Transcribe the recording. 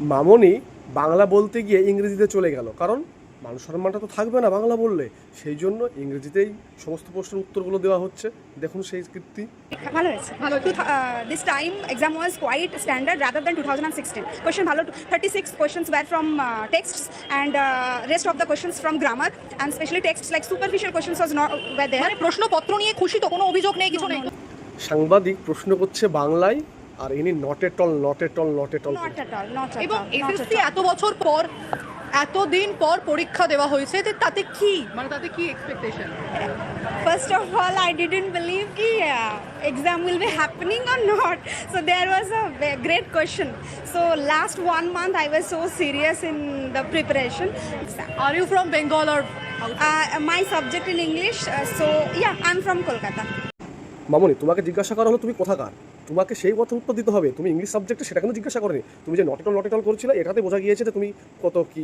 মামনি বাংলা বলতে গিয়ে ইংরেজিতে চলে গেল। কারণ মানুষ সম্মানটা তো থাকবে না বাংলা বললে। সেই জন্য ইংরেজিতেই সমস্ত প্রশ্নের উত্তরগুলো দেওয়া হচ্ছে। দেখুন সেই কীর্তি। ভালো হয়েছে ভালো। To this time exam was quite standard rather than two thousand and sixteen question ভালো thirty six questions were from text and rest of the questions from grammar and specially text like superficial questions was not were there মানে প্রশ্নপত্র নিয়ে খুশি তো কোনো অভিযোগ নেই কিছু নেই। সাংবাদিক প্রশ্ন করছে বাংলায় আর ইনি নটে টল নটে টল নটে টল এবং এসএসসি এত বছর পর এতদিন পর পরীক্ষা দেওয়া হয়েছে তাতে কি মানে তাতে কি expectation First of all, I didn't believe कि uh, exam will be happening or not. So there was a great question. So last one month, I was so serious in the preparation. Are you from Bengal or Uh, my subject in English. Uh, so yeah, I'm from Kolkata. মামনি, তোমাকে জিজ্ঞাসা করা হলো তুমি কোথাকার? তোমাকে সেই কথা উত্তর দিতে হবে। তুমি ইংলিশ সাবজেক্টে সেটা কিন্তু জিজ্ঞাসা করেনি। তুমি যে নটেটল নটেটল করছিলে, এটাতে বোঝা গিয়েছে যে তুমি কত কী।